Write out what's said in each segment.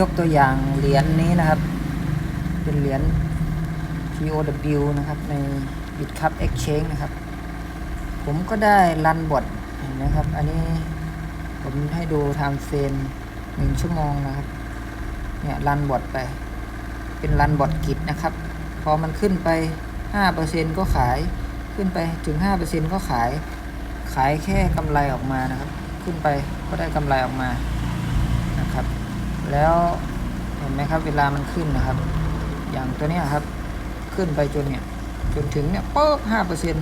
ยกตัวอย่างเหรียญนี้นะครับ เป็นเหรียญ POW นะครับ ใน Bitcup Exchange นะครับ ผมก็ได้รันบทเห็นไหมครับ อันนี้ผมให้ดูไทม์เฟรมหนึ่งชั่วโมงนะครับ เนี่ยรันบทไป เป็นรันบทกิจนะครับ พอมันขึ้นไป 5%ก็ขาย ขึ้นไปถึง 5%ก็ขาย ขายแค่กำไรออกมานะครับ ขึ้นไปก็ได้กำไรออกมา แล้วเห็นไหมครับ เวลามันขึ้นนะครับ อย่างตัวนี้ครับ ขึ้นไปจนเนี่ย จนถึงเนี่ยปุ๊บห้าเปอร์เซ็น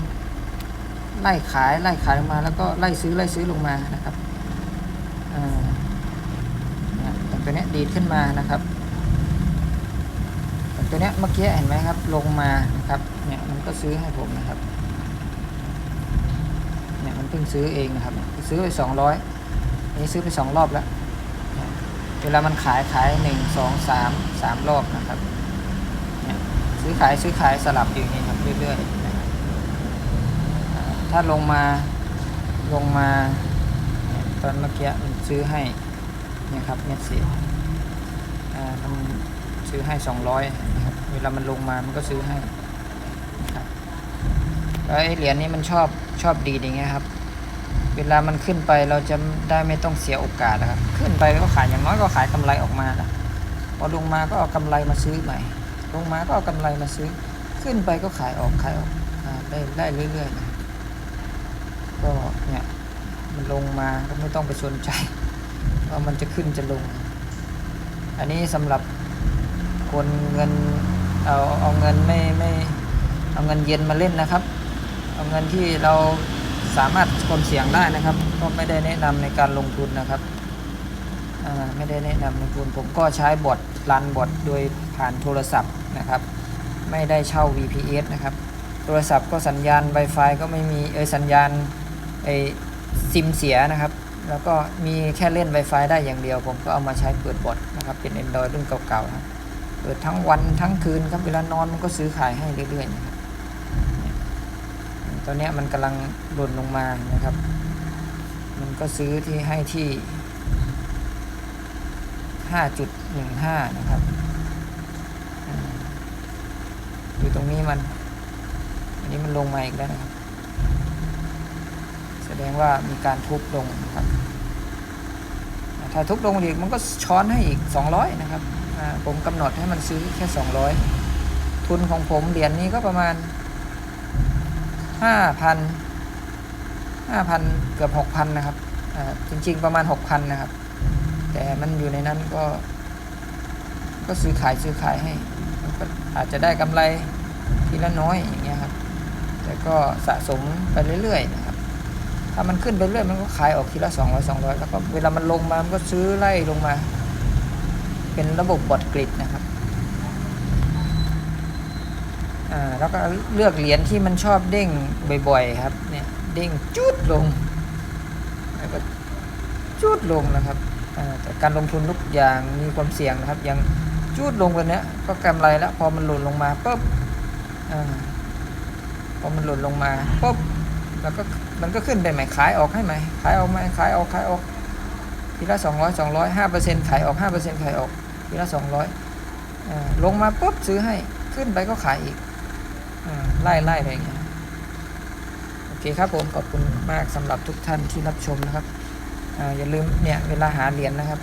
ไล่ขายไล่ขายลงมา แล้วก็ไล่ซื้อไล่ซื้อลงมานะครับอย่างตัวนี้ดีดขึ้นมานะครับอย่างตัวนี้เมื่อกี้เห็นไหมครับ ลงมานะครับ เนี่ยมันก็ซื้อให้ผมนะครับ เนี่ยมันเพิ่งซื้อเองนะครับ ซื้อไปสองร้อยนี่ซื้อไปสองรอบแล้ว เวลามันขายขายหนึ่งสองสามสามรอบนะครับเนี่ยซื้อขายซื้อขายสลับอยู่างนี้ครับเรื่อยๆนะครับถ้าลงมาลงมาตอนเมื่อกี้มันซื้อให้เนี่ยครับเม็ดสีมันซื้อให้สองร้อยนะครับเวลามันลงมามันก็ซื้อให้นะครับแล้วไอ้เหรียญนี้มันชอบชอบดีอย่างเงี้ยครับ เวลามันขึ้นไปเราจะได้ไม่ต้องเสียโอกาสนะครับ ขึ้นไปก็ขายอย่างน้อยก็ขายกำไรออกมาละพอลงมาก็เอากำไรมาซื้อใหม่ ลงมาก็เอากำไรมาซื้อ ขึ้นไปก็ขายออกขายออกได้ได้เรื่อยๆนะก็เนี่ยมันลงมาก็ไม่ต้องไปสนใจว่ามันจะขึ้นจะลง อันนี้สำหรับคนเงินเอาเอาเงินไม่ไม่เอาเงินเย็นมาเล่นนะครับ เอาเงินที่เรา สามารถคนเสียงได้นะครับ ก็ไม่ได้แนะนำในการลงทุนนะครับไม่ได้แนะนำลงทุนผมก็ใช้บอทรันบอทโดยผ่านโทรศัพท์นะครับ ไม่ได้เช่า VPS นะครับ โทรศัพท์ก็สัญญาณ Wi-Fi ก็ไม่มีเออสัญญาณไอซิมเสียนะครับแล้วก็มีแค่เล่น Wi-Fi ได้อย่างเดียว ผมก็เอามาใช้เปิดบอทนะครับ เป็น Android รุ่นเก่าๆนะเปิดทั้งวันทั้งคืนครับเวลานอนมันก็ซื้อขายให้เรื่อยๆนะครับ ตอนนี้มันกำลังหล่นลงมานะครับ มันก็ซื้อที่ให้ที่ 5.15 นะครับอยู่ตรงนี้มัน อันนี้มันลงมาอีกแล้วนะครับ แสดงว่ามีการทุบลงนะครับ ถ้าทุบลงอีกมันก็ช้อนให้อีก 200 นะครับ ผมกำหนดให้มันซื้อแค่ 200 ทุนของผมเหรียญนี้ก็ประมาณ ห้าพันห้าพันเกือบหกพันนะครับจริง ๆ ประมาณหกพันนะครับ แต่มันอยู่ในนั้นก็ ก็ซื้อขายซื้อขายให้มันก็อาจจะได้กำไรทีละน้อยอย่างเงี้ยครับ แต่ก็สะสมไปเรื่อยๆนะครับ ถ้ามันขึ้นไปเรื่อยมันก็ขายออกทีละสองร้อยสองร้อยแล้วก็เวลามันลงมามันก็ซื้อไล่ลงมา เป็นระบบบอดกริดนะครับ อ่าแล้วก็เลือกเหรียญที่มันชอบเด้งบ่อย ๆ ครับ เนี่ยเด้งจุดลงแล้วก็จุดลงนะครับแต่การลงทุนทุกอย่างมีความเสี่ยงนะครับอย่างจุดลงไปเนี้ยก็กำไรแล้วพอมันหล่นลงมาปุ๊บอพอมันหล่นลงมาปุ๊บแล้วก็มันก็ขึ้นไปใหม่ขายออกให้ใหมขายออกไหมขายออกขายออกทีละสองร้อยสองร้อยห้าเปอร์เซ็นต์ขายออกห้าเปอร์เซ็นต์ขายออกทีละสองร้อยลงมาปุ๊บซื้อให้ขึ้นไปก็ขายอีก ไล่ไล่ไปอย่างเงี้ยโอเคครับผมขอบคุณมากสำหรับทุกท่านที่รับชมนะครับออย่าลืมเนี่ยเวลาหาเหรียญนะครับ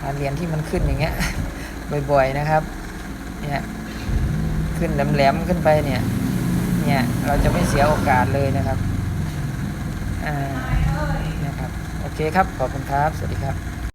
หาเหรียญที่มันขึ้นอย่างเงี้ยบ่อยๆนะครับเนี่ยขึ้นแหลมๆขึ้นไปเนี่ยเนี่ยเราจะไม่เสียโอกาสเลยนะครับอ่านะครับโอเคครับขอบคุณครับ สวัสดีครับ